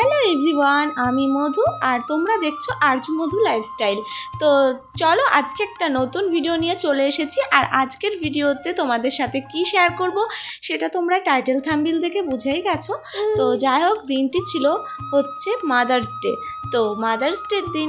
Hello everyone আমি মধু আর তোমরা দেখছ আর্য মধু লাইফস্টাইল তো চলো আজকে একটা নতুন ভিডিও নিয়ে চলে এসেছি আর আজকের ভিডিওতে তোমাদের সাথে কি শেয়ার করব সেটা তোমরা টাইটেল থাম্বিল দেখে বুঝেই গেছো। তো যাই হোক দিনটি ছিল হচ্ছে মাদার্স ডে তো মাদার্স ডের দিন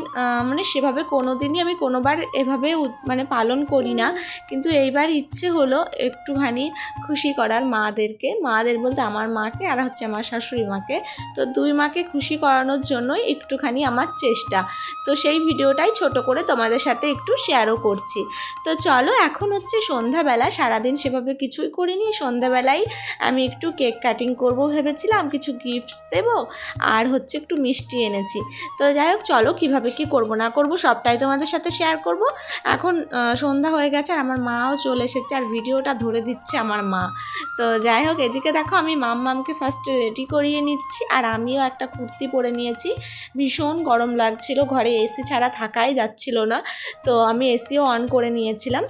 মানে সেভাবে কোনো দিনই আমি কোনোবার এভাবে মানে পালন করি না। কিন্তু এইবার ইচ্ছে হলো একটুখানি খুশি করার মাদেরকে। মাদের বলতে আমার মাকে আর হচ্ছে আমার শাশুড়ি মাকে। তো দুই মাকে খুশি করানোর জন্যই একটুখানি আমার চেষ্টা। তো সেই ভিডিওটাই ছোট করে তোমাদের সাথে একটু শেয়ারও করছি। তো চলো এখন হচ্ছে সন্ধ্যাবেলা, সারাদিন সেভাবে কিছুই করিনি। সন্ধ্যাবেলায় আমি একটু কেক কাটিং করব ভেবেছিলাম, কিছু গিফটস দেব আর হচ্ছে একটু মিষ্টি এনেছি। তো যাই হোক, চলো কীভাবে কি করব না করব সবটাই তোমাদের সাথে শেয়ার করব। এখন সন্ধ্যা হয়ে গেছে আর আমার মাও চলে এসেছে আর ভিডিওটা ধরে দিচ্ছে আমার মা। তো যাই হোক, এদিকে দেখো আমি মাম মামকে ফার্স্ট রেডি করিয়ে নিচ্ছি আর আমিও একটা পরে নিয়েছি। ভীষণ গরম লাগছিল, ঘরে এসি ছাড়া থাকাই যাচ্ছিল না। তো আমি এসিও অন করে নিয়েছিলাম।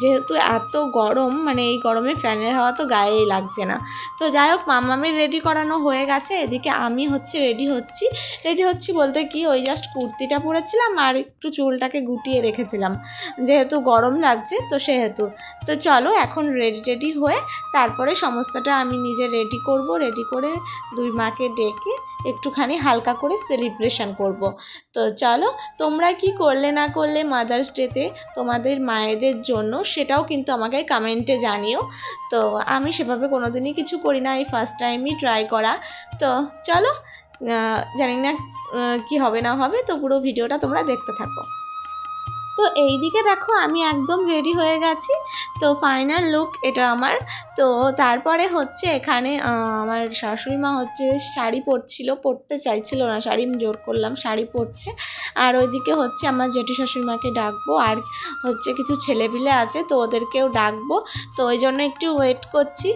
যেহেতু এত গরম মানে এই গরমে ফ্যানের হাওয়া তো গায়েই লাগছে না। তো যাই হোক, মামামের রেডি করানো হয়ে গেছে। এদিকে আমি হচ্ছে রেডি হচ্ছি। রেডি হচ্ছি বলতে কি, ওই জাস্ট কুর্তিটা পরেছিলাম আর একটু চুলটাকে গুটিয়ে রেখেছিলাম। যেহেতু গরম লাগছে, তো সেহেতু। তো চলো এখন রেডি টেডি হয়ে তারপরে সমস্তটা আমি নিজে রেডি করব। রেডি করে দুই মাকে ডেকে একটুখানি হালকা করে সেলিব্রেশন করব। তো চলো, তোমরা কি করলে না করলে মাদার্স ডেতে তোমাদের মায়েদের জন্য সেটাও কিন্তু আমাকে কমেন্টে জানিও। তো আমি সেভাবে কোনো দিনই কিছু করি না, এই ফার্স্ট টাইমই ট্রাই করা। তো চলো জানি না কি হবে না হবে, তো পুরো ভিডিওটা তোমরা দেখতে থাকো। তো এই দিকে দেখো আমি একদম রেডি হয়ে গেছি। তো ফাইনাল লুক এটা আমার। তো তারপরে হচ্ছে এখানে আমার শাশুড়ি মা হচ্ছে শাড়ি পরছিল, পরতে চাইছিল না, শাড়ি জোর করলাম, শাড়ি পরছে। আর ওইদিকে হচ্ছে আমার জেঠু শাশুড়ি মাকে ডাকবো আর হচ্ছে কিছু ছেলেপিলে আছে, তো ওদেরকেও ডাকবো। তো ওই জন্য একটু ওয়েট করছি।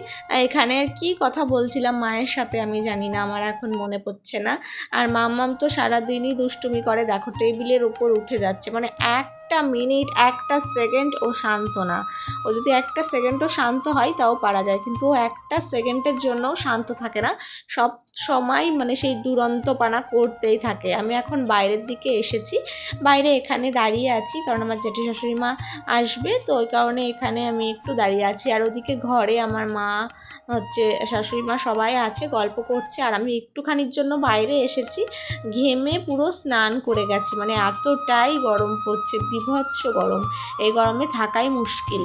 এখানে কি কথা বলছিলাম মায়ের সাথে আমি জানি না, আমার এখন মনে পড়ছে না। আর মাম্মাম তো সারাদিনই দুষ্টুমি করে, দেখো টেবিলের উপর উঠে যাচ্ছে। মানে এক একটা মিনিট, একটা সেকেন্ড ও শান্ত না। ও যদি একটা সেকেন্ডও শান্ত হয়, তাও পারা যায়। কিন্তু ও একটা সেকেন্ডের জন্যও শান্ত থাকে না। সব সময় মানে সেই দুরন্তপানা করতেই থাকে। আমি এখন বাইরের দিকে এসেছি। বাইরে এখানে দাঁড়িয়ে আছি কারণ আমার জেঠু শাশুড়ি মা আসবে। তো ওই কারণে এখানে আমি একটু দাঁড়িয়ে আছি। আর ওদিকে ঘরে আমার মা, হচ্ছে শাশুড়ি মা সবাই আছে, গল্প করছে। আর আমি একটুখানির জন্য বাইরে এসেছি। ঘেমে পুরো স্নান করে গেছি। মানে এতটাই গরম পড়ছে, বিভৎস গরম। এই গরমে থাকাই মুশকিল।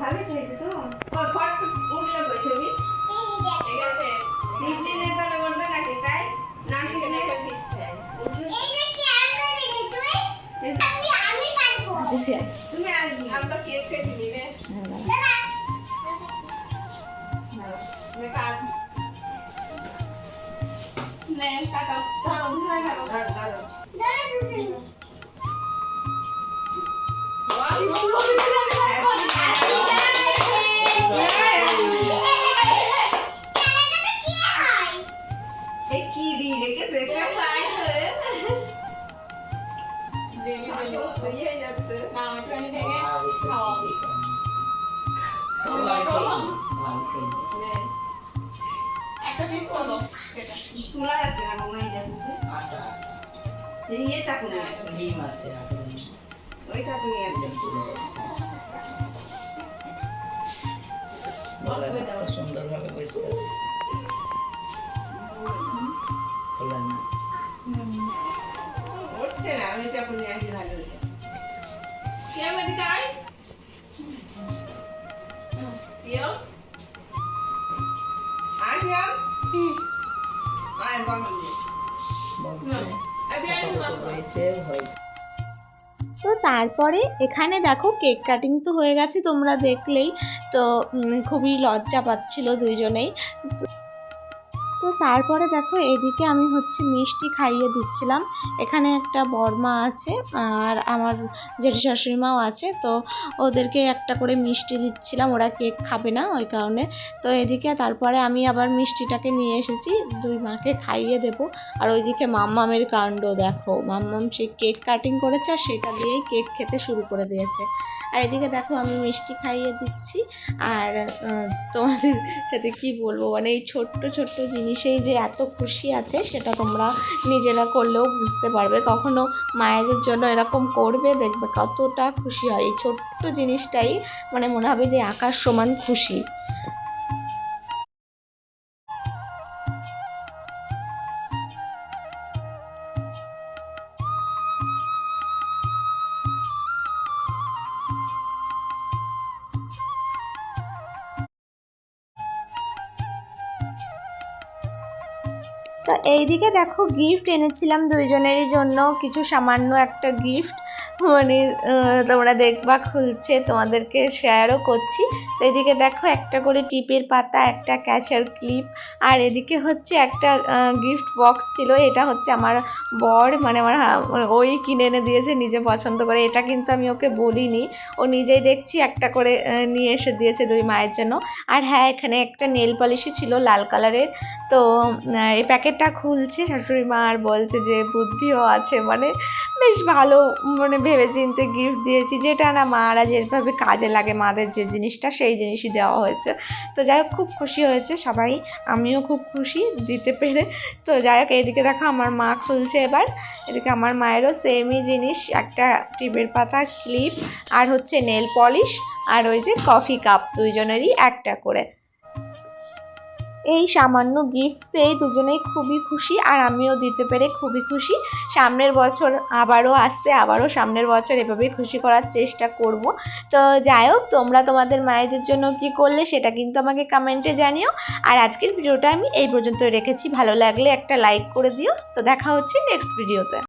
ভালো চাইছে তো? ওই ফট উঠল কই ছবি? টিপলি নে তাহলে উঠবে নাকি তাই? না টিপলি তুমি আসবি। আমরা কেক কেটে নিবে নে। কাট নে কাটো ধরো ধরো ধরো ধরো এই ইয়ে চাকু আসো ওই চাকু নিয়ে সুন্দরভাবে বসে তো তারপরে এখানে দেখো কেক কাটিং তো হয়ে গেছে, তোমরা দেখলেই। তো খুবই লজ্জা পাচ্ছিল দুইজনেই। তো তারপরে দেখো এদিকে আমি হচ্ছে মিষ্টি খাইয়ে দিচ্ছিলাম। এখানে একটা বর্মা আছে আর আমার জেঠু শাশুড়ি মাও আছে। তো ওদেরকে একটা করে মিষ্টি দিচ্ছিলাম, ওরা কেক খাবে না ওই কারণে। তো এদিকে তারপরে আমি আবার মিষ্টিটাকে নিয়ে এসেছি, দুই মাকে খাইয়ে দেবো। আর ওইদিকে মাম্মামের কাণ্ড দেখো। মাম্মাম সে কেক কাটিং করেছে আর সেটা দিয়েই কেক খেতে শুরু করে দিয়েছে। আর এদিকে দেখো আমি মিষ্টি খাইয়ে দিচ্ছি। আর তোমাদের সাথে কি বলব? মানে এই ছোট্ট ছোট্ট জিনিসেই যে এত খুশি আছে, সেটা তোমরা নিজেরা করলেও বুঝতে পারবে। কখনো মায়েদের জন্য এরকম করবে, দেখবে কতটা খুশি হয়। এই ছোট্ট জিনিসটাই মানে মনে হবে যে আকাশ সমান খুশি। তো এইদিকে দেখো গিফট এনেছিলাম দুইজনেরই জন্য, কিছু সামান্য একটা গিফট মানে তোমরা দেখবা খুলছে, তোমাদেরকে শেয়ারও করছি। তো এদিকে দেখো একটা করে টিপের পাতা, একটা ক্যাচার ক্লিপ আর এদিকে হচ্ছে একটা গিফট বক্স ছিল, এটা হচ্ছে আমার বর মানে আমার ওই কিনে এনে দিয়েছে, নিজে পছন্দ করে। এটা কিন্তু আমি ওকে বলিনি, ও নিজেই দেখছি একটা করে নিয়ে এসে দিয়েছে দুই মায়ের জন্য। আর হ্যাঁ এখানে একটা নেল পলিশও ছিল লাল কালারের তো এই এই প্যাকেটটা খুলছে, শাশুড়ি মা আর বলছে যে বুদ্ধিও আছে মানে বেশ ভালো মানে ভেবে চিনতে গিফট দিয়েছি। যেটা না মারা যেভাবে কাজে লাগে মাদের যে জিনিসটা, সেই জিনিসই দেওয়া হয়েছে। তো যাই হোক, খুব খুশি হয়েছে সবাই, আমিও খুব খুশি দিতে পেরে। তো যাই হোক, এদিকে দেখো আমার মা খুলছে এবার। এদিকে আমার মায়েরও সেমই জিনিস, একটা টিপের পাতা ক্লিপ আর হচ্ছে নেল পলিশ আর ওই যে কফি কাপ দুইজনেরই একটা করে। এই সামান্য গিফট পেয়ে দুজনেই খুবই খুশি আর আমিও দিতে পেরে খুবই খুশি। সামনের বছর আবারও আসছে, আবারও সামনের বছর এভাবেই খুশি করার চেষ্টা করব। তো যাই হোক, তোমরা তোমাদের মায়েদের জন্য কি করলে সেটা কিন্তু আমাকে কমেন্টে জানিও। আর আজকের ভিডিওটা আমি এই পর্যন্ত রেখেছি। ভালো লাগলে একটা লাইক করে দিও। তো দেখা হচ্ছে নেক্সট ভিডিওতে